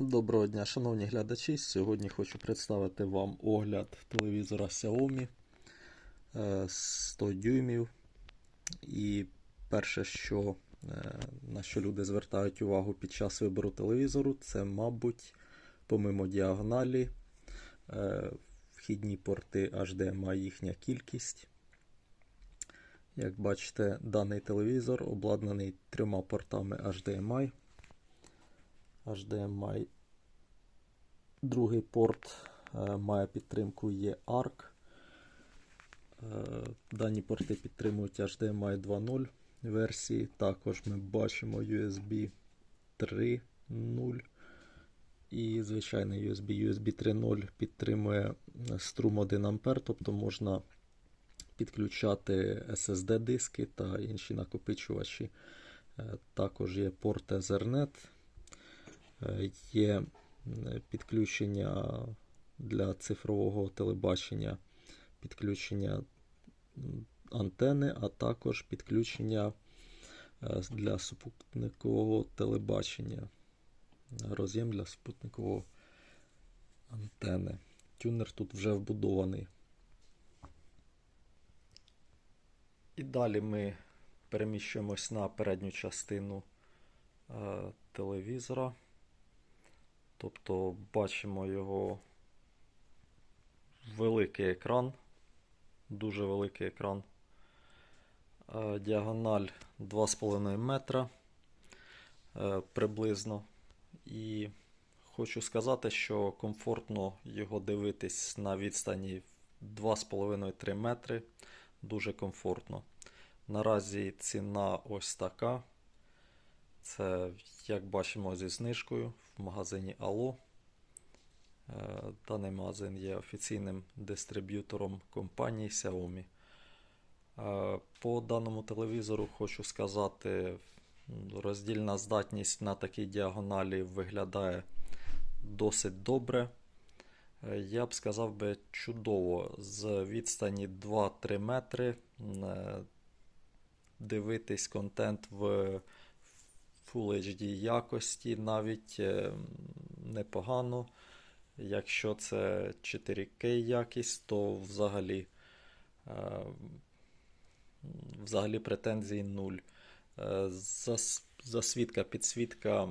Доброго дня, шановні глядачі. Сьогодні хочу представити вам огляд телевізора Xiaomi е, 100 дюймів. І перше, що, е, на що люди звертають увагу під час вибору телевізору, це, мабуть, помимо діагоналі, е, вхідні порти HDMI, їхня кількість. Як бачите, даний телевізор обладнаний трьома портами HDMI. HDMI. Другий порт е, має підтримку EARC. Е, дані порти підтримують HDMI 2.0 версії. Також ми бачимо USB 3.0 і звичайний USB. USB 3.0 підтримує струм 1 А, тобто можна підключати SSD диски та інші накопичувачі. Е, Також є порт Ethernet. Е, Є підключення для цифрового телебачення, підключення антени, а також підключення е, для супутникового телебачення. Роз'єм для супутникового антени. Тюнер тут вже вбудований. І далі ми переміщуємось на передню частину е, телевізора. Тобто бачимо його великий екран, дуже великий екран. Е, Діагональ 2,5 метра е, приблизно. І хочу сказати, що комфортно його дивитись на відстані 2,5-3 метри. Дуже комфортно. Наразі ціна ось така. Це, як бачимо, зі знижкою в магазині Allo. Е, Даний магазин є офіційним дистриб'ютором компанії Xiaomi. Е, По даному телевізору хочу сказати, роздільна здатність на такій діагоналі виглядає досить добре. Е, Я б сказав би чудово. З відстані 2-3 метри дивитись контент в Full HD якості навіть е, непогано. Якщо це 4К якість, то взагалі, е, взагалі претензій нуль. Е, зас- Засвідка, підсвітка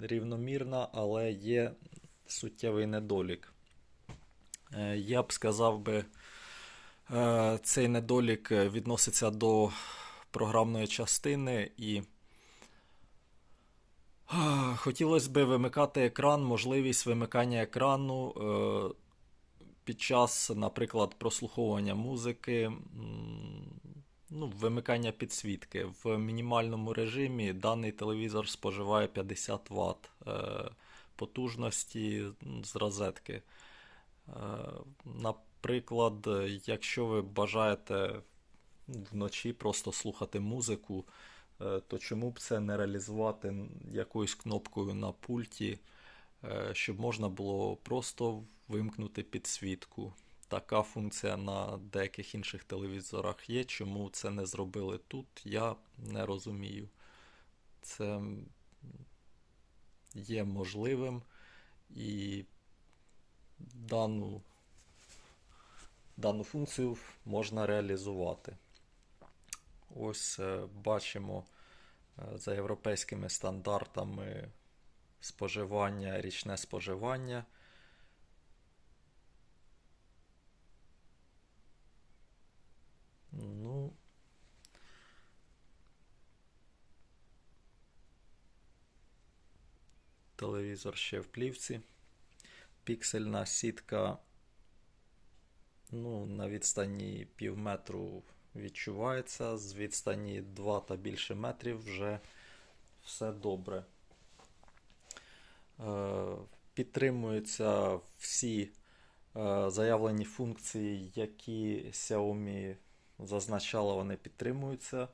рівномірна, але є суттєвий недолік. Я б сказав би, цей недолік відноситься до програмної частини і хотілося б вимикати екран, можливість вимикання екрану е, під час, наприклад, прослуховування музики, ну, вимикання підсвітки. В мінімальному режимі даний телевізор споживає 50 Вт е, потужності з розетки. Е, Наприклад, якщо ви бажаєте вночі просто слухати музику, то чому б це не реалізувати якоюсь кнопкою на пульті, е, щоб можна було просто вимкнути підсвітку. Така функція на деяких інших телевізорах є. Чому це не зробили тут, я не розумію. Це є можливим і дану, дану функцію можна реалізувати. Ось е, бачимо е, за європейськими стандартами споживання, річне споживання. Ну, телевізор ще в плівці. Піксельна сітка ну, на відстані пів метру відчувається, з відстані 2 та більше метрів вже все добре. Е, Підтримуються всі е, заявлені функції, які Xiaomi зазначала, вони підтримуються.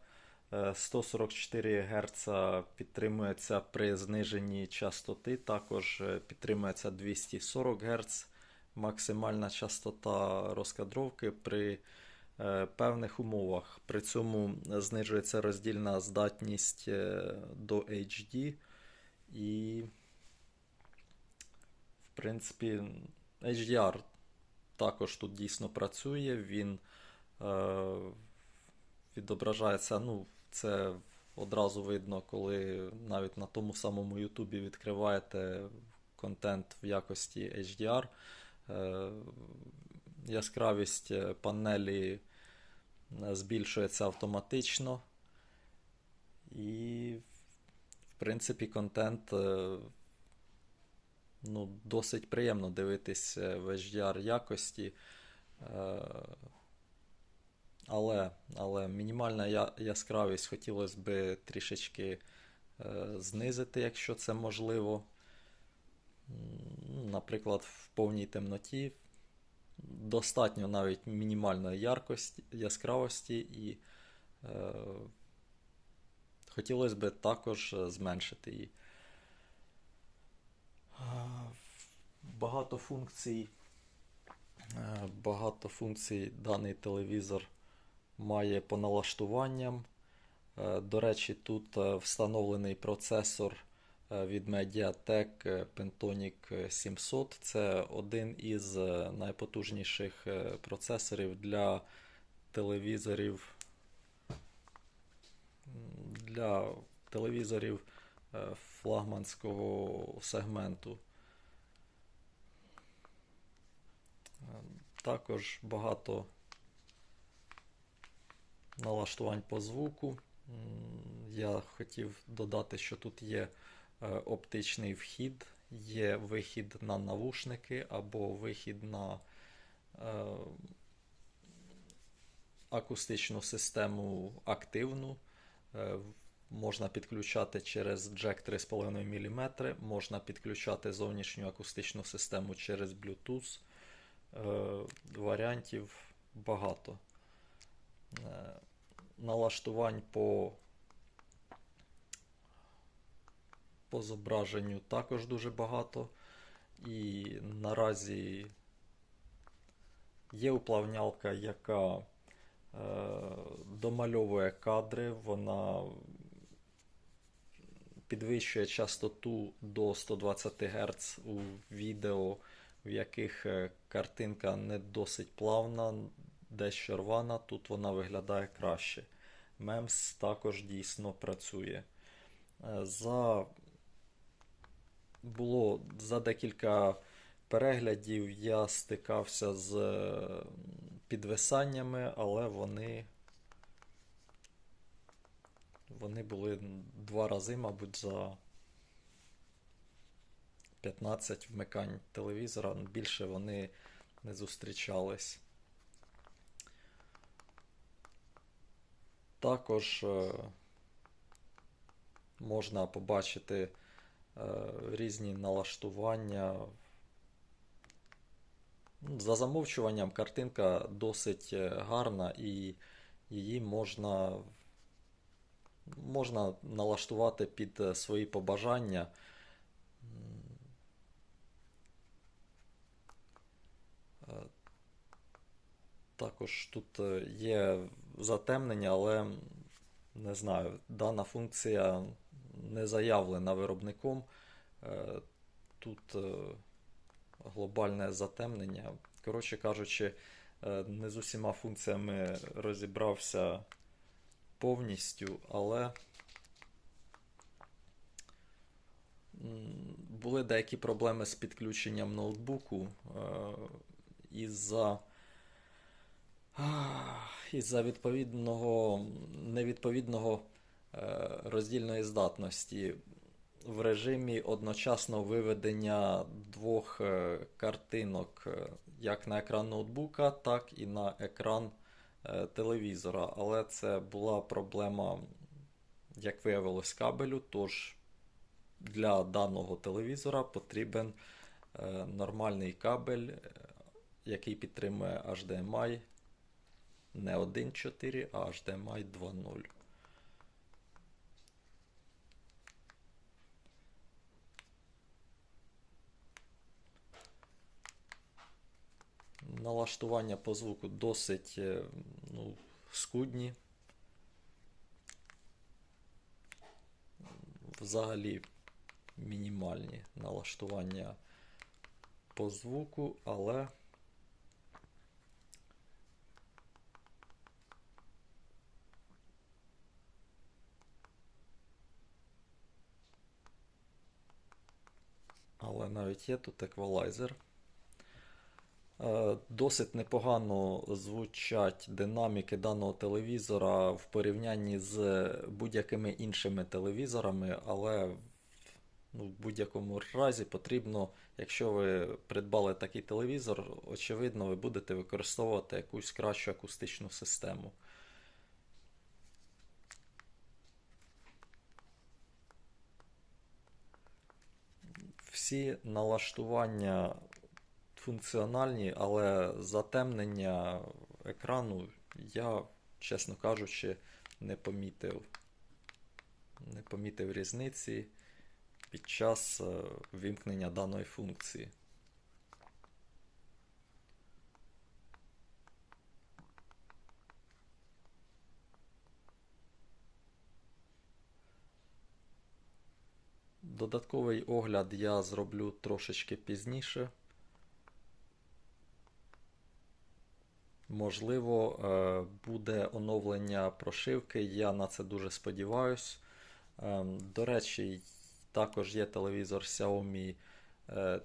Е, 144 Гц підтримується при зниженні частоти, також е, підтримується 240 Гц максимальна частота розкадровки при е, певних умовах. При цьому знижується роздільна здатність е, до HD і в принципі, HDR також тут дійсно працює. Він е, відображається, ну, це одразу видно, коли навіть на тому самому Ютубі відкриваєте контент в якості HDR. Е, яскравість е, панелі е, збільшується автоматично. І, в принципі, контент ну, досить приємно дивитись в HDR якості. Але, але мінімальна яскравість хотілося б трішечки знизити, якщо це можливо. Наприклад, в повній темноті достатньо навіть мінімальної яркості, яскравості, і е, хотілося б також зменшити її. Багато функцій, е, багато функцій даний телевізор має по налаштуванням. Е, До речі, тут е, встановлений процесор від Mediatek е, Pentonic 700. Це один із е, найпотужніших е, процесорів для телевізорів. Для телевізорів е, флагманського сегменту. Е, Також багато налаштувань по звуку. Я хотів додати, що тут є е, оптичний вхід, є вихід на навушники або вихід на е, акустичну систему активну. Е, Можна підключати через джек 3,5 мм, можна підключати зовнішню акустичну систему через Bluetooth. Е, Варіантів багато. Е, Налаштувань по, по зображенню також дуже багато. І наразі є уплавнялка, яка е, домальовує кадри, вона підвищує частоту до 120 Гц у відео, в яких е, картинка не досить плавна, дещо рвана, тут вона виглядає краще. MEMS також дійсно працює. Е, За було за декілька переглядів я стикався з е, підвисаннями, але вони, вони були два рази, мабуть, за 15 вмикань телевізора. Більше вони не зустрічались. Також е, можна побачити різні налаштування. Ну, За замовчуванням картинка досить е, гарна і її можна, можна налаштувати під е, свої побажання. Е, Також тут е, є затемнення, але не знаю, дана функція не заявлена виробником. Е, Тут е, глобальне затемнення. Коротше кажучи, е, не з усіма функціями розібрався повністю, але були деякі проблеми з підключенням ноутбуку із-за із-за відповідного невідповідного роздільної здатності в режимі одночасного виведення двох е, картинок е, як на екран ноутбука, так і на екран е, телевізора. Але це була проблема, як виявилось, кабелю. Тож для даного телевізора потрібен е, нормальний кабель, е, який підтримує HDMI не 1.4, а HDMI 2.0. Налаштування по звуку досить е, ну, скудні. Взагалі мінімальні налаштування по звуку, але. Але навіть є тут еквалайзер. Е, Досить непогано звучать динаміки даного телевізора в порівнянні з будь-якими іншими телевізорами, але ну, в будь-якому разі потрібно, якщо ви придбали такий телевізор, очевидно, ви будете використовувати якусь кращу акустичну систему. Всі налаштування функціональні, але затемнення екрану я, чесно кажучи, не помітив. Не помітив різниці під час е, вімкнення даної функції. Додатковий огляд я зроблю трошечки пізніше. Можливо, е, буде оновлення прошивки, я на це дуже сподіваюсь. Ем, До речі, також є телевізор Xiaomi е,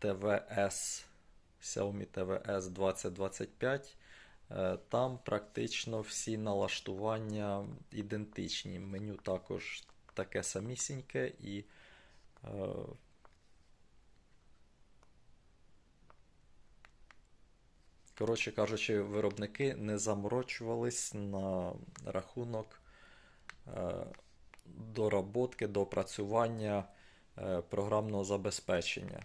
TVS, Xiaomi TVS 2025. Е, Там практично всі налаштування ідентичні. Меню також таке самісіньке і Коротше кажучи, виробники не заморочувались на рахунок е, доработки, допрацювання е, програмного забезпечення.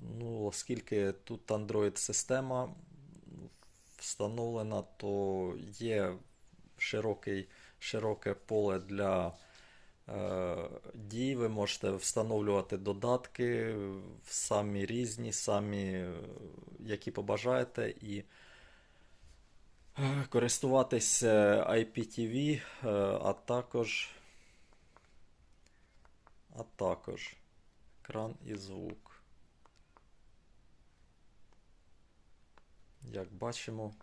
Ну, оскільки тут Android-система встановлена, то є широкий, широке поле для е, дій. Ви можете встановлювати додатки самі різні, самі, е, які побажаєте, і е, користуватись е, IPTV, е, а також, а також екран і звук. Як бачимо,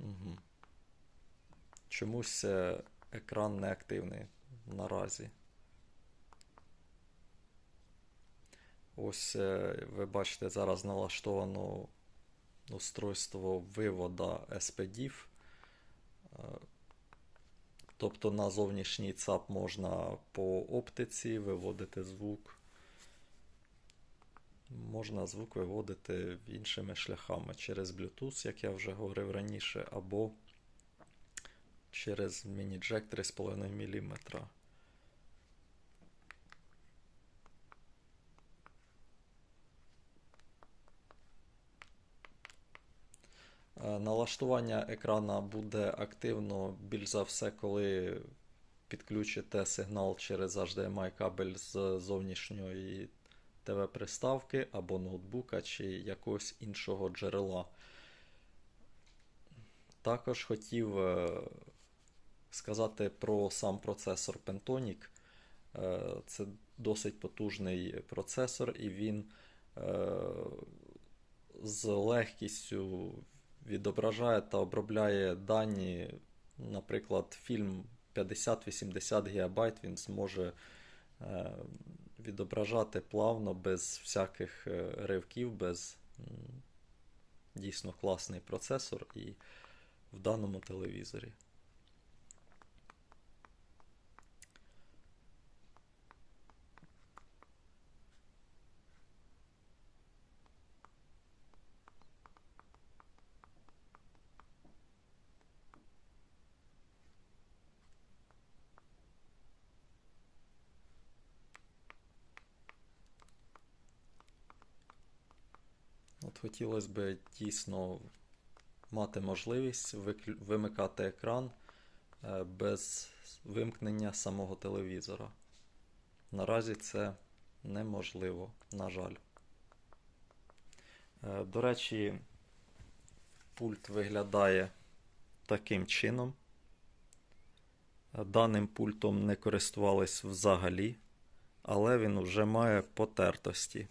Угу. Чомусь е, екран не активний наразі. Ось е, ви бачите, зараз налаштовано устройство вивода SPDIF. Е, Тобто на зовнішній ЦАП можна по оптиці виводити звук. Можна звук виводити іншими шляхами через Bluetooth, як я вже говорив раніше, або через міні-джек 3,5 мм. Е, Налаштування екрана буде активно більш за все, коли підключите сигнал через HDMI кабель з зовнішньої ТВ-приставки або ноутбука чи якогось іншого джерела. Також хотів е, сказати про сам процесор Pentonic. Е, Це досить потужний процесор, і він е, з легкістю відображає та обробляє дані, наприклад, фільм 50-80 ГБ він зможе відображати плавно, без всяких е, ривків, без дійсно класний процесор і в даному телевізорі. От хотілося б дійсно мати можливість вимикати екран е, без вимкнення самого телевізора. Наразі це неможливо, на жаль. Е, До речі, пульт виглядає таким чином. Даним пультом не користувались взагалі, але він вже має потертості.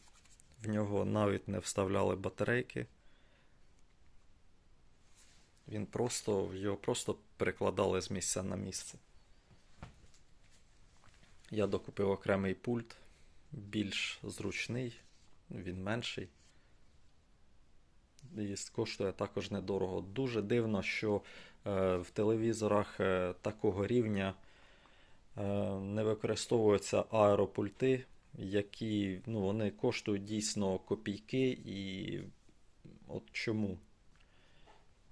В нього навіть не вставляли батарейки. Він просто, його просто перекладали з місця на місце. Я докупив окремий пульт, більш зручний, він менший. І коштує також недорого. Дуже дивно, що е, в телевізорах е, такого рівня е, не використовуються аеропульти, які ну, вони коштують дійсно копійки. І от чому?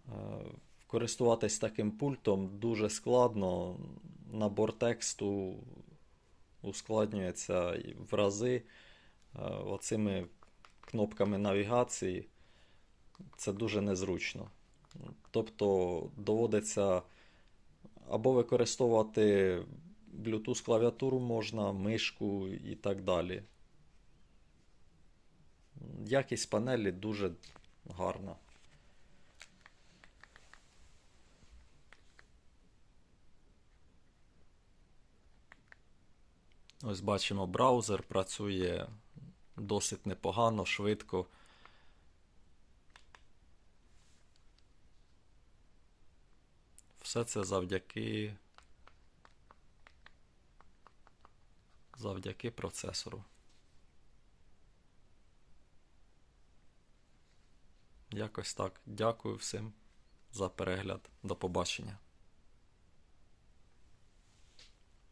Е, Користуватись таким пультом дуже складно. Набор тексту ускладнюється в рази е, оцими кнопками навігації. Це дуже незручно. Тобто доводиться або використовувати Bluetooth клавіатуру можна, мишку і так далі. Якість панелі дуже гарна. Ось бачимо, браузер працює досить непогано, швидко. Все це завдяки завдяки процесору. Якось так. Дякую всім за перегляд. До побачення.